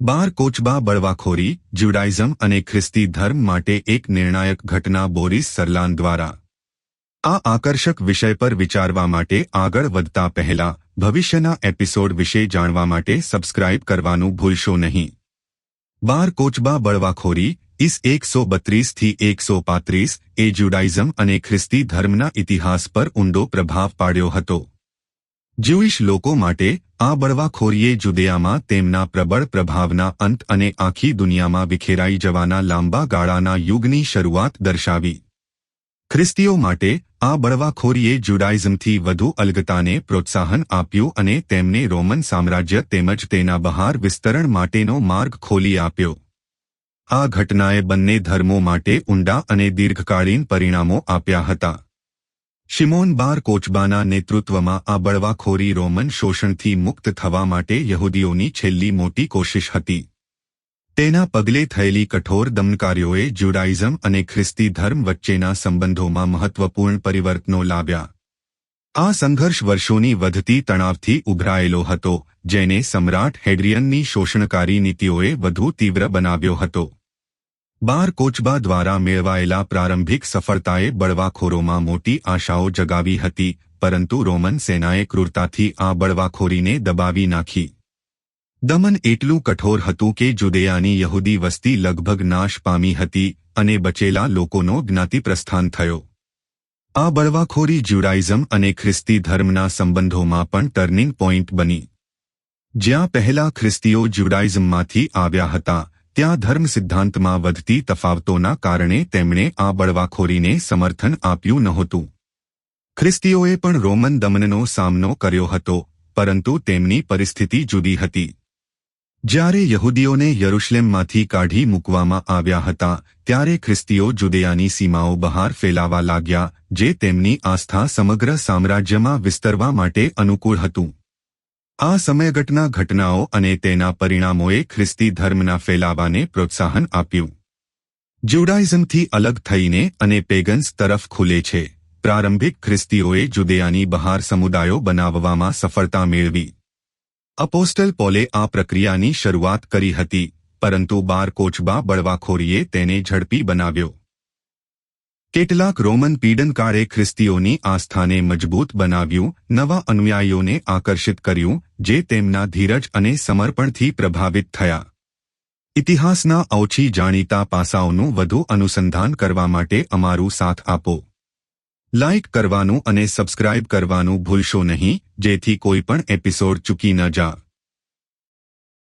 બાર કોચબા બળવાખોરી જ્યુડાઇઝમ અને ખ્રિસ્તી ધર્મ માટે એક નિર્ણાયક ઘટના બોરિસ સરલાન દ્વારા. આ આકર્ષક વિષય પર વિચારવા માટે આગળ વધતા પહેલા ભવિષ્યના એપિસોડ વિશે જાણવા માટે સબસ્ક્રાઇબ કરવાનું ભૂલશો નહીં. બાર કોચબા બળવાખોરી, ઇસ એકસો બત્રીસથી એકસો પાંત્રીસ, એ જ્યુડાઇઝમ અને ખ્રિસ્તી ધર્મના ઇતિહાસ પર ઊંડો પ્રભાવ પાડ્યો હતો. જ્યુઇશ લોકો માટે આ બળવાખોરીએ જુદિયામાં તેમના પ્રબળ પ્રભાવના અંત અને આખી દુનિયામાં વિખેરાઈ જવાના લાંબા ગાળાના યુગની શરૂઆત દર્શાવી. ખ્રિસ્તીઓ માટે આ બળવાખોરીએ જુડાઇઝમથી વધુ અલગતાને પ્રોત્સાહન આપ્યું અને તેમને રોમન સામ્રાજ્ય તેમજ તેના બહાર વિસ્તરણ માટેનો માર્ગ ખોલી આપ્યો. આ ઘટનાએ બંને ધર્મો માટે ઊંડા અને દીર્ઘકાળીન પરિણામો આપ્યા હતા. શિમોન બાર કોચબાના નેતૃત્વમાં આ બળવાખોરી રોમન શોષણથી મુક્ત થવા માટે યહૂદીઓની છેલ્લી મોટી કોશિશ હતી. તેના પગલે થયેલી કઠોર દમનકારીઓએ જ્યુડાઇઝમ અને ખ્રિસ્તી ધર્મ વચ્ચેના સંબંધોમાં મહત્વપૂર્ણ પરિવર્તનો લાવ્યા. આ સંઘર્ષ વર્ષોની વધતી તણાવથી ઉભરાયેલો હતો, જેને સમ્રાટ હેડ્રિયનની શોષણકારી નીતિઓએ વધુ તીવ્ર બનાવ્યો હતો. બાર કોચબા દ્વારા મેળવાયેલા પ્રારંભિક સફળતાએ બળવાખોરોમાં મોટી આશાઓ જગાવી હતી, પરંતુ રોમન સેનાએ ક્રૂરતાથી આ બળવાખોરીને દબાવી નાખી. દમન એટલું કઠોર હતું કે જુદેયાની યહૂદી વસ્તી લગભગ નાશ પામી હતી અને બચેલા લોકોનો જ્ઞાતિપ્રસ્થાન થયો. આ બળવાખોરી જ્યુડાઇઝમ અને ખ્રિસ્તી ધર્મના સંબંધોમાં પણ ટર્નિંગ પોઇન્ટ બની. જ્યાં પહેલા ખ્રિસ્તીઓ જ્યુડાઇઝમમાંથી આવ્યા હતા ત્યાં ધર્મ સિદ્ધાંતમાં વધતી તફાવતોના કારણે તેમણે આ બળવાખોરીને સમર્થન આપ્યું નહોતું. ખ્રિસ્તીઓએ પણ રોમન દમનનો સામનો કર્યો હતો, પરંતુ તેમની પરિસ્થિતિ જુદી હતી. જ્યારે યહૂદીઓને યરુશલેમમાંથી કાઢી મૂકવામાં આવ્યા હતા, ત્યારે ખ્રિસ્તીઓ જુદેયાની સીમાઓ બહાર ફેલાવા લાગ્યા, જે તેમની આસ્થા સમગ્ર સામ્રાજ્યમાં વિસ્તરવા માટે અનુકૂળ હતું. આ સમયગટના ઘટનાઓ અને તેના પરિણામોએ ખ્રિસ્તી ધર્મના ફેલાવાને પ્રોત્સાહન આપ્યું. જ્યુડાઇઝમથી અલગ થઈને અને પેગન્સ તરફ ખુલે છે. પ્રારંભિક ખ્રિસ્તીઓએ જુદેયાની બહાર સમુદાયો બનાવવામાં સફળતા મેળવી. અપોસ્ટલ પોલે આ પ્રક્રિયાની શરૂઆત કરી હતી, પરંતુ બાર કોચબા બળવાખોરીએ તેને ઝડપી બનાવ્યો. કેટલાક રોમન પીડનકારે ખ્રિસ્તીઓની આસ્થાને મજબૂત બનાવ્યું, નવા અનુયાયીઓને આકર્ષિત કર્યું, જે તેમના ધીરજ અને સમર્પણથી પ્રભાવિત થયા. ઇતિહાસના ઓછી જાણીતા પાસાઓનું વધુ અનુસંધાન કરવા માટે અમારું સાથ આપો. લાઇક કરવાનું અને સબસ્ક્રાઇબ કરવાનું ભૂલશો નહીં, જેથી કોઈ પણ એપિસોડ ચૂકી ન જા.